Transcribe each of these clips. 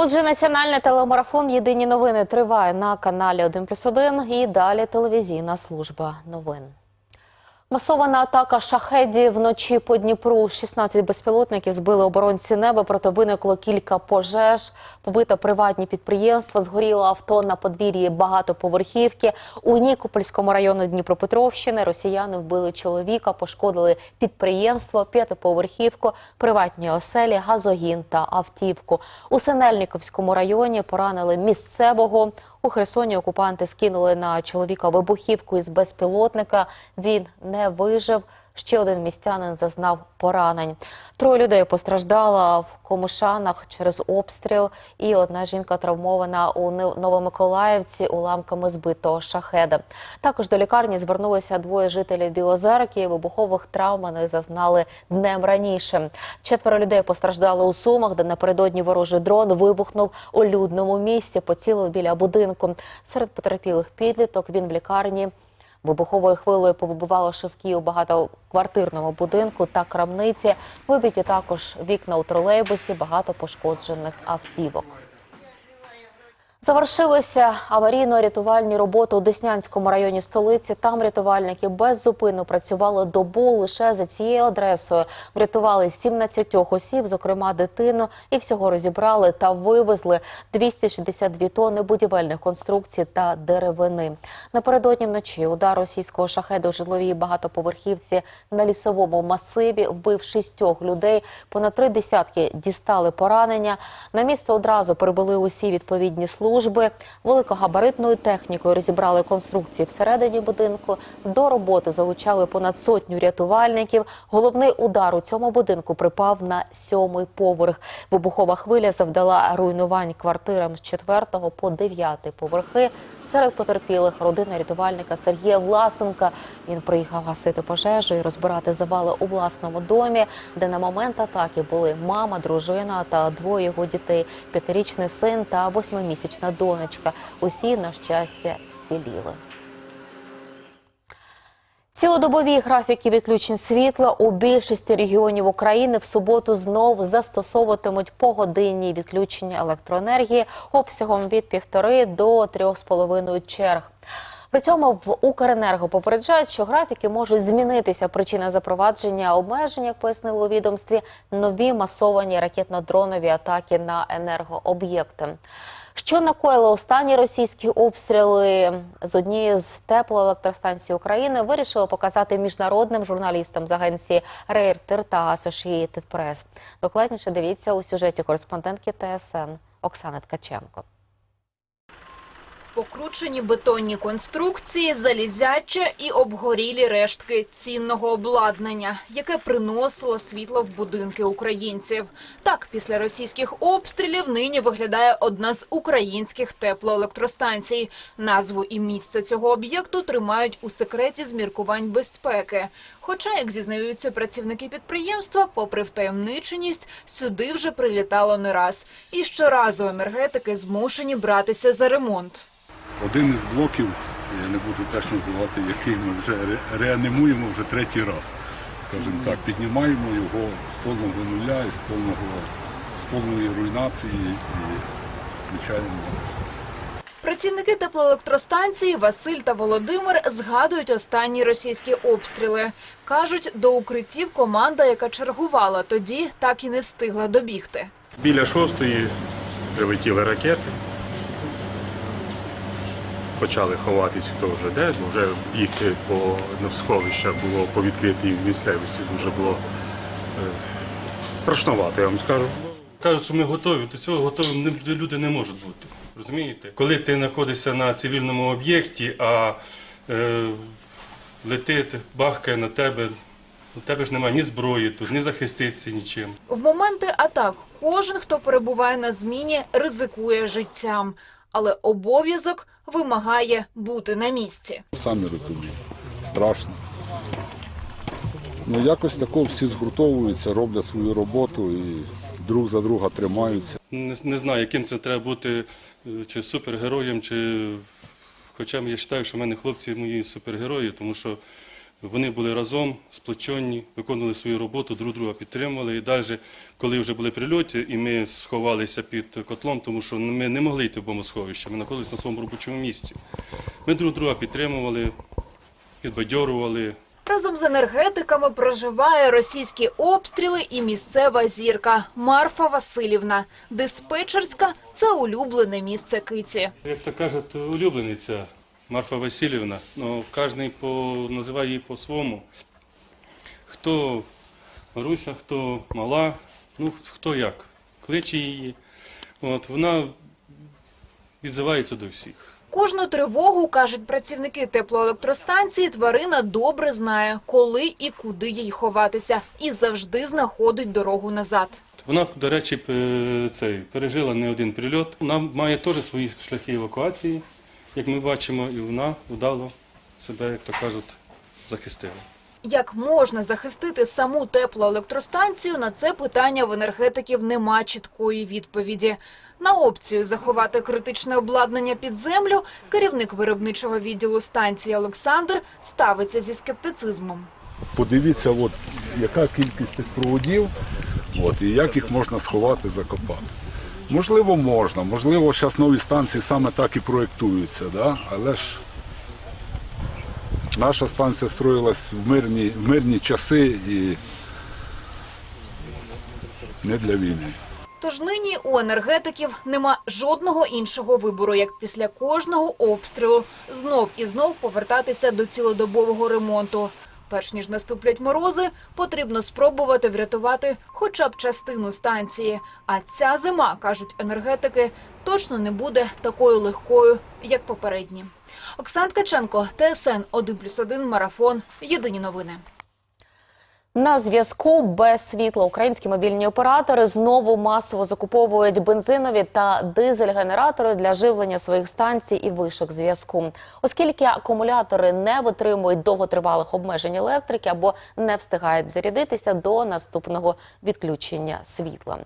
Отже, національний телемарафон Єдині новини триває на каналі 1+,1 і далі телевізійна служба новин. Масована атака шахеді вночі по Дніпру. 16 безпілотників збили оборонці неба, проте виникло кілька пожеж. Побито приватні підприємства, згоріло авто на подвір'ї багатоповерхівки. У Нікопольському районі Дніпропетровщини росіяни вбили чоловіка, пошкодили підприємство, п'ятиповерхівку, приватні оселі, газогін та автівку. У Синельниковському районі поранили місцевого. У Херсоні окупанти скинули на чоловіка вибухівку із безпілотника. Він не вижив. Ще один містянин зазнав поранень. Троє людей постраждало в Комишанах через обстріл, і одна жінка травмована у Новомиколаївці уламками збитого шахеда. Також до лікарні звернулися двоє жителів Білозерки. Вибухових травм вони зазнали днем раніше. Четверо людей постраждали у Сумах, де напередодні ворожий дрон вибухнув у людному місці, поцілив біля будинку. Серед потерпілих підліток він в лікарні. Вибуховою хвилою повибивало шивки у багатоквартирному будинку та крамниці. Вибиті також вікна у тролейбусі, багато пошкоджених автівок. Завершилися аварійно-рятувальні роботи у Деснянському районі столиці. Там рятувальники без зупину працювали добу лише за цією адресою. Врятували 17 осіб, зокрема дитину, і всього розібрали та вивезли 262 тонни будівельних конструкцій та деревини. Напередодні вночі удар російського шахеду житловій багатоповерхівці на лісовому масиві вбив шістьох людей. Понад три десятки дістали поранення. На місце одразу прибули усі відповідні служби. Великогабаритною технікою розібрали конструкції всередині будинку. До роботи залучали понад сотню рятувальників. Головний удар у цьому будинку припав на сьомий поверх. Вибухова хвиля завдала руйнувань квартирам з четвертого по дев'ятий поверхи. Серед потерпілих родина рятувальника Сергія Власенка. Він приїхав гасити пожежу і розбирати завали у власному домі, де на момент атаки були мама, дружина та двоє його дітей, п'ятирічний син та восьмимісячна донечка. Усі, на щастя, ціліли. Цілодобові графіки відключень світла у більшості регіонів України в суботу знову застосовуватимуть погодинні відключення електроенергії обсягом від півтори до трьох з половиною черг. При цьому в Укренерго попереджають, що графіки можуть змінитися. Причина запровадження обмежень, як пояснили у відомстві, нові масовані ракетно-дронові атаки на енергооб'єкти. Що накоїли останні російські обстріли з однієї з теплоелектростанцій України, вирішили показати міжнародним журналістам з агенції Reuters та Associated Press. Докладніше дивіться у сюжеті кореспондентки ТСН Оксани Ткаченко. Покручені бетонні конструкції, залізяча і обгорілі рештки цінного обладнання, яке приносило світло в будинки українців. Так, після російських обстрілів нині виглядає одна з українських теплоелектростанцій. Назву і місце цього об'єкту тримають у секреті з міркувань безпеки. Хоча, як зізнаються працівники підприємства, попри втаємниченість, сюди вже прилітало не раз. І щоразу енергетики змушені братися за ремонт. Один із блоків, я не буду теж називати, який ми вже реанімуємо вже третій раз. Скажімо так, піднімаємо його з повного нуля і з повного з повної руйнації і включаємо. Працівники теплоелектростанції Василь та Володимир згадують останні російські обстріли. Кажуть, до укриттів команда, яка чергувала тоді, так і не встигла добігти. Біля шостої прилетіли ракети. Почали ховатися теж де, вже бігти по навсховищах було по відкритій місцевості дуже було е, страшновато, я вам скажу. Кажуть, що ми готові, до цього готові люди не можуть бути. Розумієте? Коли ти знаходишся на цивільному об'єкті, а е, летить, бахкає на тебе, у тебе ж немає ні зброї тут, ні захиститися нічим. В моменти атак кожен, хто перебуває на зміні, ризикує життям, але обов'язок вимагає бути на місці. Самі розумієте, страшно. Ну якось тако всі згуртовуються, роблять свою роботу і друг за друга тримаються. Не, не знаю, яким це треба бути, е, чи супергероєм, чи. Хоча я вважаю, що в мене хлопці мої супергерої, тому що Вони були разом, сплочені, виконували свою роботу, друг друга підтримували. І далі, коли вже були прильоти, і ми сховалися під котлом, тому що ми не могли йти в бомбосховище, ми знаходилися на своєму робочому місці. Ми друг друга підтримували, підбадьорували, Разом з енергетиками проживає російські обстріли і місцева зірка Марфа Васильівна. Диспетчерська – це улюблене місце киці. Як то кажуть, улюблениця Марфа Васильівна, ну, кожен по, називає її по-своєму. Хто Руся, хто мала, ну хто як, кличе її. От, вона відзивається до всіх. Кожну тривогу, кажуть працівники теплоелектростанції, тварина добре знає, коли і куди їй ховатися, і завжди знаходить дорогу назад. Вона, до речі, цей, пережила не один прильот. Вона має теж свої шляхи евакуації, як ми бачимо, і вона вдало себе, як то кажуть, захистила. Як можна захистити саму теплоелектростанцію, на це питання в енергетиків нема чіткої відповіді. На опцію заховати критичне обладнання під землю керівник виробничого відділу станції Олександр ставиться зі скептицизмом. Подивіться, от, яка кількість цих проводів, от, і як їх можна сховати, закопати. Можливо, можна, можливо, зараз нові станції саме так і проєктуються, да? але ж наша станція строїлась в мирні, в мирні часи і не для війни. Тож нині у енергетиків нема жодного іншого вибору, як після кожного обстрілу знов і знов повертатися до цілодобового ремонту. Перш ніж наступлять морози, потрібно спробувати врятувати хоча б частину станції. А ця зима, кажуть енергетики, точно не буде такою легкою, як попередні. Оксан Ткаченко, ТСН 1+,1, Марафон. Єдині новини. На зв'язку без світла українські мобільні оператори знову масово закуповують бензинові та дизель-генератори для живлення своїх станцій і вишок зв'язку, оскільки акумулятори не витримують довготривалих обмежень електрики або не встигають зарядитися до наступного відключення світла.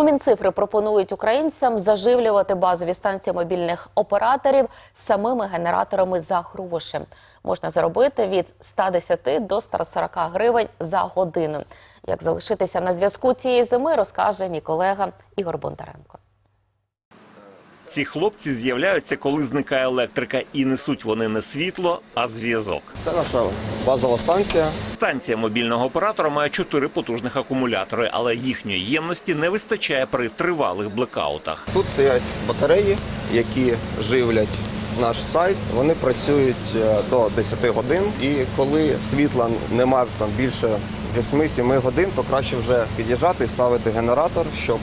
У Мінцифри пропонують українцям заживлювати базові станції мобільних операторів самими генераторами за гроші. Можна заробити від 110 до 140 гривень за годину. Як залишитися на зв'язку цієї зими, розкаже мій колега Ігор Бондаренко. Ці хлопці з'являються, коли зникає електрика, і несуть вони не світло, а зв'язок. Це наша базова станція. Станція мобільного оператора має чотири потужних акумулятори, але їхньої ємності не вистачає при тривалих блекаутах. Тут стоять батареї, які живлять наш сайт. Вони працюють е, до 10 годин. І коли світла немає там більше 8-7 годин, то краще вже під'їжджати і ставити генератор, щоб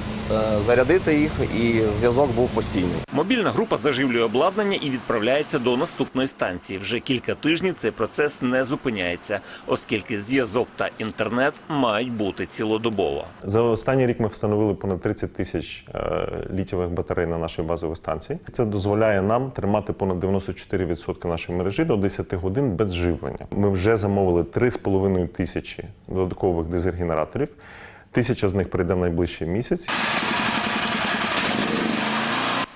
зарядити їх, і зв'язок був постійний. Мобільна група заживлює обладнання і відправляється до наступної станції. Вже кілька тижнів цей процес не зупиняється, оскільки зв'язок та інтернет мають бути цілодобово. За останній рік ми встановили понад 30 тисяч е, літієвих батарей на нашій базовій станції. Це дозволяє нам тримати понад 94% нашої мережі до 10 годин без живлення. Ми вже замовили 3,5 тисячі додаткових дизель-генераторів. Тисяча з них прийде в найближчий місяць.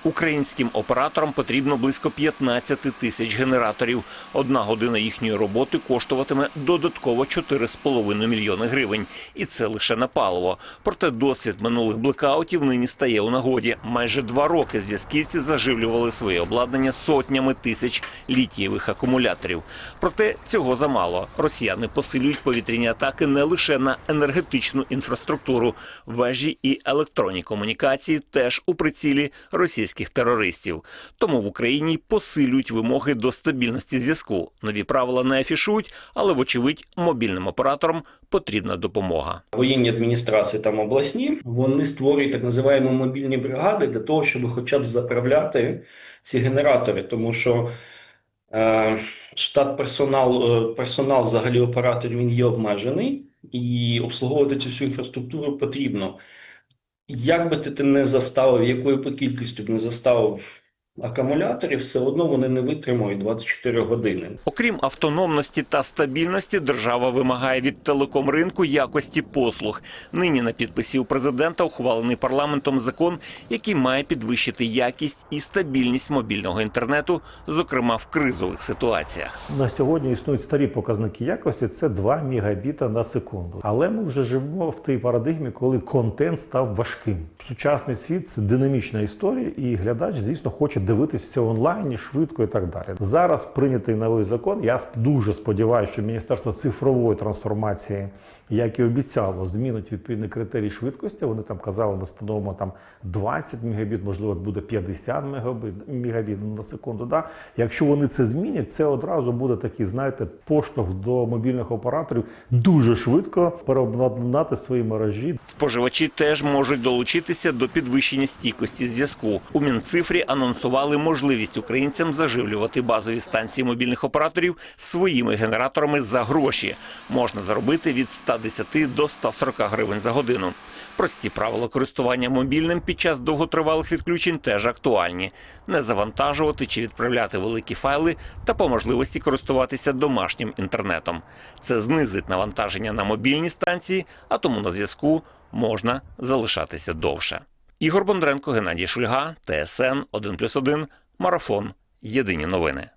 Українським операторам потрібно близько 15 тисяч генераторів. Одна година їхньої роботи коштуватиме додатково 4,5 мільйони гривень. І це лише на паливо. Проте досвід минулих блекаутів нині стає у нагоді. Майже два роки зв'язківці заживлювали своє обладнання сотнями тисяч літієвих акумуляторів. Проте цього замало. Росіяни посилюють повітряні атаки не лише на енергетичну інфраструктуру. Вежі і електронні комунікації теж у прицілі російських терористів. Тому в Україні посилюють вимоги до стабільності зв'язку. Нові правила не афішують, але вочевидь мобільним операторам потрібна допомога. воєнні адміністрації там обласні, вони створюють так називаємо мобільні бригади для того, щоб хоча б заправляти ці генератори, тому що е, штат персонал, е, персонал взагалі операторів він є обмежений, і обслуговувати цю всю інфраструктуру потрібно. Як би ти, ти не заставив, якою по кількістю б не заставив акумуляторів, все одно вони не витримують 24 години. Окрім автономності та стабільності, держава вимагає від телекомринку якості послуг. Нині на підписі у президента ухвалений парламентом закон, який має підвищити якість і стабільність мобільного інтернету, зокрема в кризових ситуаціях. На сьогодні існують старі показники якості, це 2 мегабіта на секунду. Але ми вже живемо в тій парадигмі, коли контент став важким. Сучасний світ це динамічна історія, і глядач, звісно, хоче дивитися все онлайні, швидко і так далі. Зараз прийнятий новий закон. Я дуже сподіваюся, що Міністерство цифрової трансформації, як і обіцяло, змінить відповідний критерій швидкості. Вони там казали, ми встановимо там 20 мегабіт, можливо, буде 50 мегабіт, мегабіт на секунду. Да? Якщо вони це змінять, це одразу буде такий, знаєте, поштовх до мобільних операторів дуже швидко переобладнати свої мережі. Споживачі теж можуть долучитися до підвищення стійкості зв'язку. У Мінцифрі анонсували можливість українцям заживлювати базові станції мобільних операторів своїми генераторами за гроші. Можна заробити від 110 до 140 гривень за годину. Прості правила користування мобільним під час довготривалих відключень теж актуальні. Не завантажувати чи відправляти великі файли та по можливості користуватися домашнім інтернетом. Це знизить навантаження на мобільні станції, а тому на зв'язку можна залишатися довше. Ігор Бондренко, Геннадій Шульга, ТСН 1+,1, Марафон. Єдині новини.